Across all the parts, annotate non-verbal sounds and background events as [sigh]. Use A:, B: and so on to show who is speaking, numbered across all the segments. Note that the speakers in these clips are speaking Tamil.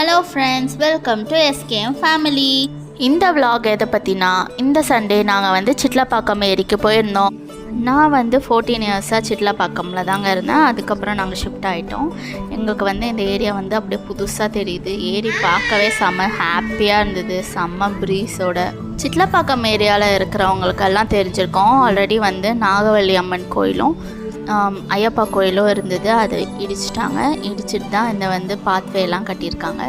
A: Hello friends welcome to SKM family இந்த விலாக் எதை பற்றினா இந்த சண்டே நாங்கள் வந்து சிட்லப்பாக்கம் ஏரிக்கு போயிருந்தோம். நான் வந்து ஃபோர்டீன் இயர்ஸாக சிட்லப்பாக்கமில் தாங்க இருந்தேன். அதுக்கப்புறம் நாங்கள் ஷிஃப்ட் ஆகிட்டோம் எங்களுக்கு வந்து இந்த ஏரியா வந்து அப்படியே புதுசாக தெரியுது. ஏரி பார்க்கவே செம்ம ஹாப்பியாக இருந்தது. செம்ம ப்ரீஸோட சிட்லப்பாக்கம் ஏரியாவில் இருக்கிறவங்களுக்கெல்லாம் தெரிஞ்சிருக்கோம். ஆல்ரெடி வந்து நாகவல்லி அம்மன் கோயிலும் ஐயப்பா கோயிலும் இருந்தது அதை இடிச்சிட்டாங்க. இடிச்சிட்டு தான் இந்த வந்து பாத்வேலாம் எல்லாம் கட்டியிருக்காங்க.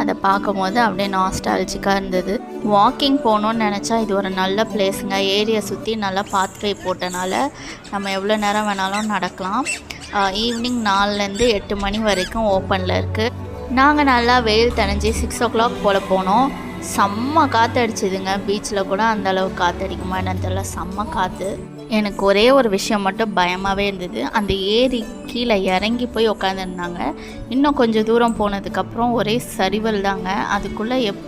A: அதை பார்க்கும்போது அப்படியே நாஸ்டாலஜிக்காக இருந்தது. வாக்கிங் போகணுன்னு நினச்சா இது ஒரு நல்ல பிளேஸுங்க ஏரியை சுற்றி நல்லா பாத்வே போட்டனால நம்ம எவ்வளோ நேரம் வேணாலும் நடக்கலாம். ஈவினிங் நாலுலேருந்து எட்டு மணி வரைக்கும் ஓப்பனில் இருக்குது நாங்கள் நல்லா வெயில் தணிஞ்சு சிக்ஸ் ஓ கிளாக் போல் போனோம். செம்ம காற்று அடிச்சுதுங்க பீச்சில் கூட அந்தளவு காற்று அடிக்குமா என்னன்னு தெரியல. செம்ம காற்று எனக்கு ஒரே ஒரு விஷயம் மட்டும் பயமாகவே இருந்தது. அந்த ஏரி கீழே இறங்கி போய் உட்காந்துருந்தாங்க இன்னும் கொஞ்சம் தூரம் போனதுக்கப்புறம் ஒரே சரிவல் தாங்க. அதுக்குள்ளே எப்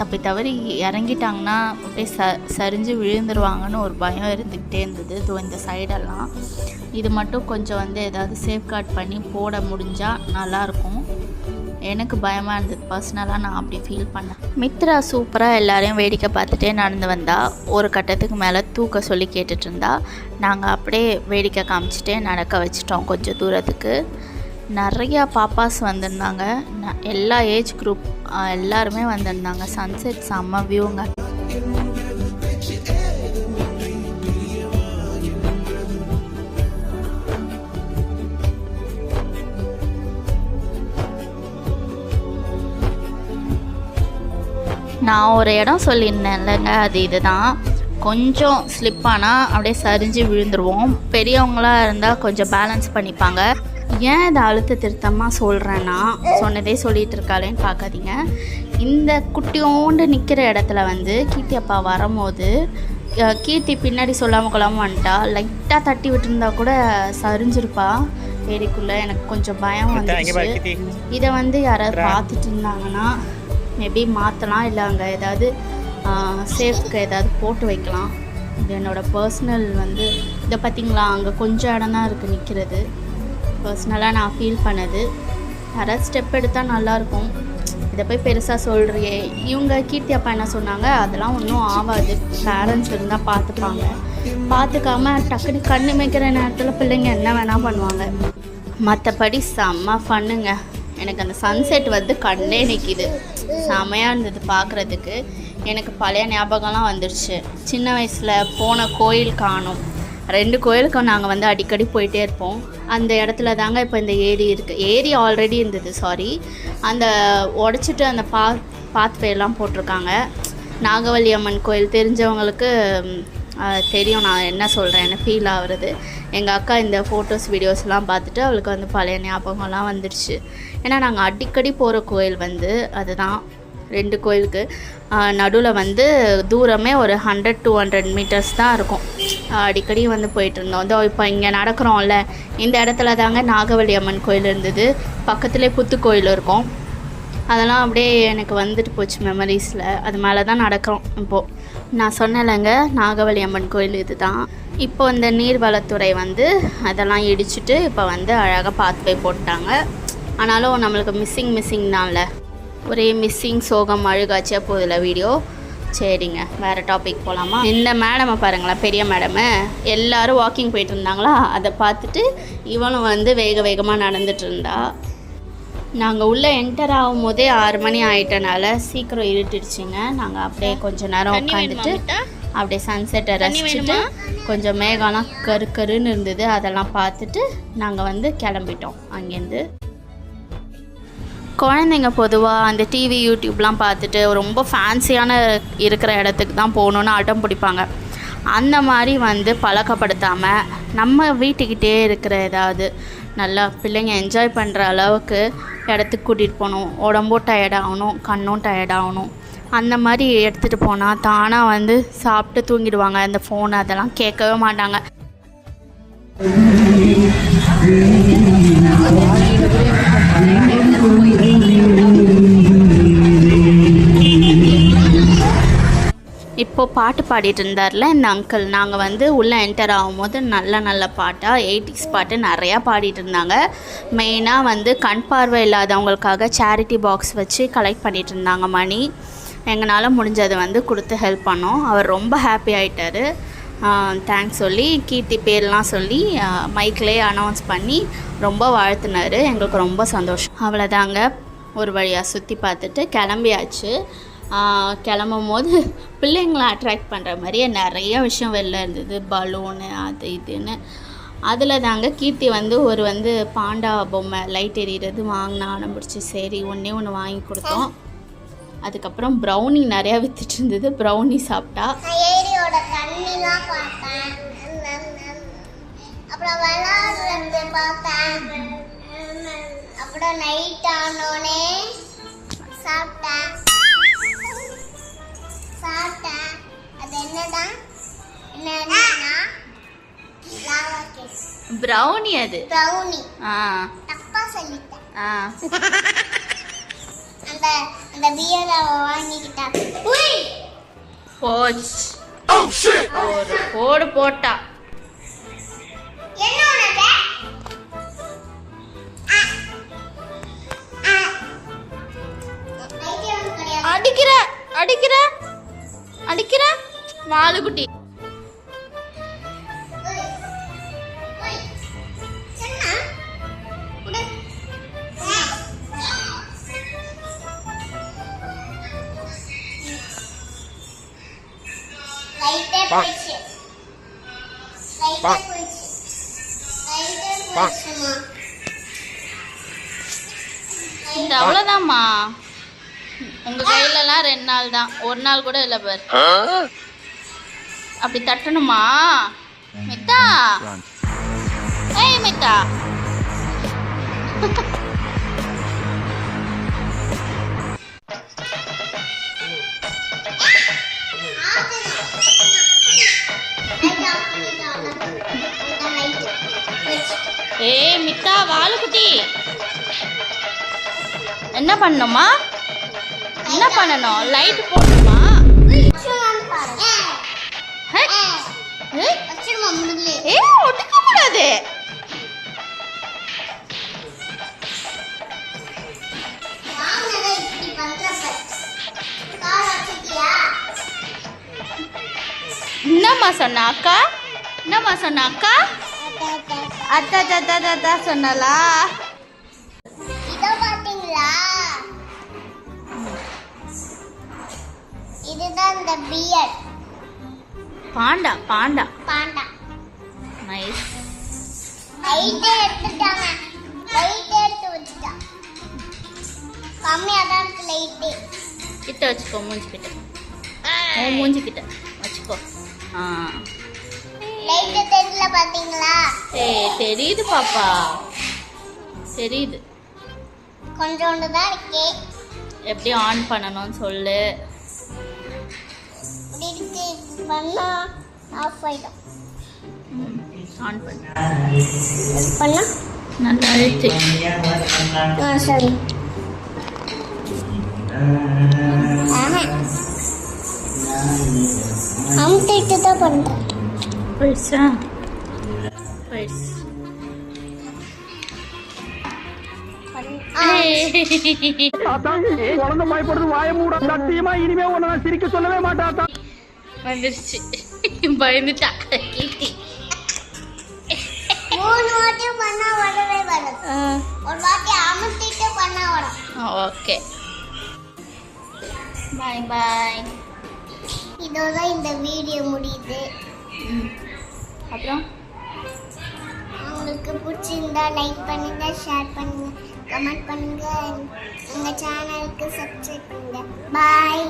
A: தப்பி தவறி இறங்கிட்டாங்கன்னா அப்படியே ச சரிஞ்சு விழுந்துருவாங்கன்னு ஒரு பயம் இருந்துக்கிட்டே இருந்தது. இதோ இந்த சைடெல்லாம் இது மட்டும் கொஞ்சம் வந்து ஏதாவது சேஃப்கார்ட் பண்ணி போட முடிஞ்சால் நல்லாயிருக்கும் எனக்கு பயமாக இருந்தது. பர்சனலாக நான் அப்படி ஃபீல் பண்ணேன். மித்ரா சூப்பராக எல்லாரையும் வேடிக்கை பார்த்துட்டே நடந்து வந்தால் ஒரு கட்டத்துக்கு மேலே தூக்க சொல்லி கேட்டுட்டு இருந்தா நாங்கள் அப்படியே வேடிக்கை காமிச்சிட்டே நடக்க வச்சிட்டோம் கொஞ்சம் தூரத்துக்கு. நிறையா பாப்பாஸ் வந்திருந்தாங்க. ந- எல்லா ஏஜ் குரூப் எல்லாருமே வந்திருந்தாங்க. சன்செட் செம்ம வியூங்க நான் ஒரு இடம் சொல்லியிருந்தேன் இல்லைங்க அது இதுதான். கொஞ்சம் ஸ்லிப் ஆனால் அப்படியே சரிஞ்சு விழுந்துருவோம். பெரியவங்களாக இருந்தால் கொஞ்சம் பேலன்ஸ் பண்ணிப்பாங்க. ஏன் இதை அழுத்த திருத்தமாக சொல்கிறேன்னா சொன்னதே சொல்லிட்டு இருக்காளேன்னு பார்க்காதீங்க. இந்த குட்டியோண்டு நிற்கிற இடத்துல வந்து கீர்த்தி அப்பா வரும்போது கீர்த்தி பின்னாடி சொல்லாமல் கொள்ளாமல் வந்துட்டா. லைட்டாக தட்டி விட்டுருந்தா கூட சரிஞ்சிருப்பா. ஏரிக்குள்ளே எனக்கு கொஞ்சம் பயம் வந்துச்சு இதை வந்து யாராவது பார்த்துட்டு இருந்தாங்கன்னா மேபி மாற்றலாம் இல்லை அங்கே ஏதாவது சேஃப்க்கு ஏதாவது போட்டு வைக்கலாம். இது என்னோடய பர்சனல் வந்து இதை பார்த்தீங்களா அங்கே கொஞ்சம் இடம் தான் இருக்குது நிற்கிறது பர்சனலாக நான் ஃபீல் பண்ணது. யாராவது ஸ்டெப் எடுத்தால் நல்லாயிருக்கும் இதை போய் பெருசாக சொல்கிறியே இவங்க கீர்த்தி அப்பா என்ன சொன்னாங்க அதெல்லாம் ஒன்றும் ஆகாது பேரண்ட்ஸ் இருந்தால் பார்த்துப்பாங்க பார்த்துக்காம டக்குனு கண்ணு மேய்க்கிற நேரத்தில் பிள்ளைங்க என்ன வேணால் பண்ணுவாங்க. மற்றபடி செம்ம ஃபண்ணுங்க எனக்கு அந்த சன்செட் வந்து கண்ணே நிற்கிது செமையாக இருந்தது பார்க்குறதுக்கு எனக்கு பழைய ஞாபகம்லாம் வந்துடுச்சு சின்ன வயசில் போன கோயில் காணும். ரெண்டு கோயிலுக்கும் நாங்கள் வந்து அடிக்கடி போயிட்டே இருப்போம். அந்த இடத்துல தாங்க இப்போ இந்த ஏரி இருக்குது ஏரி ஆல்ரெடி இருந்தது சாரி அந்த உடச்சிட்டு அந்த பா பாத்வேலாம் போட்டிருக்காங்க. நாகவல்லி அம்மன் கோயில் தெரிஞ்சவங்களுக்கு தெரியும் நான் என்ன சொல்கிறேன்னு ஃபீல் ஆகுறது. எங்கள் அக்கா இந்த ஃபோட்டோஸ் வீடியோஸ்லாம் பார்த்துட்டு அவளுக்கு வந்து பழைய ஞாபகம்லாம் வந்துடுச்சு. ஏன்னா நாங்கள் அடிக்கடி போகிற கோயில் வந்து அதுதான் ரெண்டு கோயிலுக்கு. நடுவில் வந்து தூரமே ஒரு ஹண்ட்ரட் டூ ஹண்ட்ரட் மீட்டர்ஸ் தான் இருக்கும். அடிக்கடி வந்து போயிட்டு இருந்தோம். இப்போ இங்கே நடக்கிறோம்ல இந்த இடத்துல தாங்க நாகவல்லி அம்மன் கோயில் இருந்தது. பக்கத்துலேயே புத்து கோயில் இருக்கும். அதெல்லாம் அப்படியே எனக்கு வந்துட்டு போச்சு மெமரிஸில் அது மேலே தான் நடக்கிறோம் இப்போது நான் சொன்னலைங்க நாகவல்லி அம்மன் கோயில் இதுதான். இப்போ இந்த நீர்வளத்துறை வந்து அதெல்லாம் இடிச்சிட்டு இப்போ வந்து அழகாக பாத்வே போட்டாங்க. ஆனாலும் நம்மளுக்கு மிஸ்ஸிங் மிஸ்ஸிங் தான்ல ஒரே மிஸ்ஸிங் சோகம் அழுகாச்சியாக போகுதுல வீடியோ. சரிங்க வேறு டாபிக் போகலாமா இந்த மேடமை பாருங்களேன் பெரிய மேடமு எல்லாரும் வாக்கிங் போயிட்டு இருந்தாங்களா? அதை பார்த்துட்டு இவனும் வந்து வேக வேகமாக நடந்துட்டு இருந்தா. நாங்கள் உள்ளே என்டர் ஆகும் போதே ஆறு மணி ஆயிட்டனால சீக்கிரம் இருட்டிடுச்சுங்க. நாங்கள் அப்படியே கொஞ்ச நேரம் உட்காந்துட்டு அப்படியே சன்செட்டை ரசிச்சுட்டு கொஞ்சம் மேகம்லாம் கரு கருன்னு இருந்தது. அதெல்லாம் பார்த்துட்டு நாங்கள் வந்து கிளம்பிட்டோம் அங்கேருந்து. குழந்தைங்க பொதுவாக அந்த டிவி யூடியூப்லாம் பார்த்துட்டு ரொம்ப ஃபேன்சியான இருக்கிற இடத்துக்கு தான் போகணுன்னு அடம் பிடிப்பாங்க. அந்த மாதிரி வந்து பழக்கப்படுத்தாமல் நம்ம வீட்டுக்கிட்டே இருக்கிற ஏதாவது நல்லா பிள்ளைங்க என்ஜாய் பண்ணுற அளவுக்கு இடத்துக்கு கூட்டிகிட்டு போகணும். உடம்பும் டயர்ட் ஆகணும் கண்ணும் டயர்ட் ஆகணும். அந்த மாதிரி எடுத்துகிட்டு போனால் தானாக வந்து சாப்பிட்டு தூங்கிடுவாங்க. அந்த ஃபோன் அதெல்லாம் கேட்கவே மாட்டாங்க. அப்போது பாட்டு பாடிட்டு இருந்தார்ல இந்த அங்கிள் நாங்கள் வந்து உள்ளே என்டர் ஆகும்போது நல்ல நல்ல பாட்டாக எயிட்டிஸ் பாட்டு நிறையா பாடிட்டு இருந்தாங்க. மெயினாக வந்து கண் பார்வை இல்லாதவங்களுக்காக சேரிட்டி பாக்ஸ் வச்சு கலெக்ட் பண்ணிட்டு இருந்தாங்க மணி. எங்களால் முடிஞ்சதை வந்து கொடுத்து ஹெல்ப் பண்ணோம். அவர் ரொம்ப ஹாப்பி ஆகிட்டார் தேங்க்ஸ் சொல்லி கீர்த்தி பேர்லாம் சொல்லி மைக்லேயே அனௌன்ஸ் பண்ணி ரொம்ப வாழ்த்துனார். எங்களுக்கு ரொம்ப சந்தோஷம். அவ்வளோதாங்க ஒரு வழியாக சுற்றி பார்த்துட்டு கிளம்பியாச்சு. கிளம்பும் போது [laughs] பிள்ளைங்களை அட்ராக்ட் பண்ணுற மாதிரியே நிறைய விஷயம் வெளில இருந்தது. பலூனு அது இதுன்னு. அதில் தாங்க கீர்த்தி வந்து ஒரு வந்து பாண்டா பொம்மை லைட் எரியிறது வாங்கினா ஆரம்பிச்சு சரி ஒன்றே ஒன்று வாங்கி கொடுத்தோம். அதுக்கப்புறம் ப்ரௌனி நிறையா வித்துட்டு இருந்தது. ப்ரௌனி சாப்பிட்டா.
B: அப்புறம் விளாடுறது பார்த்தேன். அப்புறம் நைட் ஆனோடனே சாப்பிட்டேன். சாப்பிட்டேன் அது என்னதான் என்னன்னா? லாவா கேக்
A: ப்ரௌனி அது.
B: ப்ரௌனி
A: ஆ.
B: தப்பா சொல்லிட்டேன்.
A: ஆ.
B: அந்த அந்த பியரை வாங்கிக்கிட்டா. உய்!
A: போச்சு. ஒரு போடு போட்டா. அடிக்கிற அடிக்கிற. அடிக்கிற? வாலுக்குட்டி
B: போயிடுச்சுமா
A: இந்த அவ்வளோதாம்மா உங்க கையிலலாம் ரெண்டு நாள் தான். ஒரு நாள் கூட இல்லை பாரு. அப்படி தட்டணுமா? மித்தா? ஏய் மித்தா. ஏய் மித்தா வாலுக்குட்டி. என்ன பண்ணணுமா? என்ன பண்ணணும்? லைட் போடணுமா? ஏய் ஒட்டுக்க கூடாது என்னம்மா சொன்ன அக்கா? என்னம்மா சொன்ன அக்கா? அத்தா. தத்தா தத்தா சொன்னலா?
B: இதுதான் இந்த bear
A: panda panda.
B: Panda.
A: Nice
B: லைட்டே எடுத்துட்டாங்க. லைட்டே எடுத்து வச்சுட்டா. கம்மியா தான் இருக்கு லைட்டு
A: கிட்ட வச்சுக்கோ மூஞ்சி கிட்ட உன் மூஞ்சி கிட்ட வச்சுக்கோ. ஆ.
B: லைட்டு தெரியல பாத்தீங்களா?
A: ஏய் தெரியுது பாப்பா. தெரியுது.
B: கொஞ்சோண்டு தான் இருக்கே.
A: எப்படி ஆன் பண்ணணும்னு சொல்லு.
B: பண்ணா ஆஃப் ஆயிடும்.
A: ஆன் பண்ணு.
B: பண்ணா?
A: நல்லா அழுத்து.
B: ஆ சரி. அமுத்திட்டு தான் ஆ,
A: ஏய்.
C: தாத்தா குழந்தை பயப்படுது வாய மூட. சத்தியமா இனிமே உன்னை நான் சிரிக்க சொல்லவே மாட்டாத்தா
A: வந்துருச்சு. பயந்துட்டா கீர்த்தி
B: மூணு வாட்டி பண்ணா வரவே வரும் ஒரு வாட்டி அமுத்திட்டு பண்ணா வரும்
A: ஓகே. பாய் பாய்.
B: இதோட இந்த வீடியோ முடியுது.
A: அப்புறம்?
B: உங்களுக்கு பிடிச்சிருந்தா லைக் பண்ணுங்க ஷேர் பண்ணுங்க கமெண்ட் பண்ணுங்க. எங்க சேனலுக்கு சப்ஸ்கிரைப் பண்ணுங்க. பாய்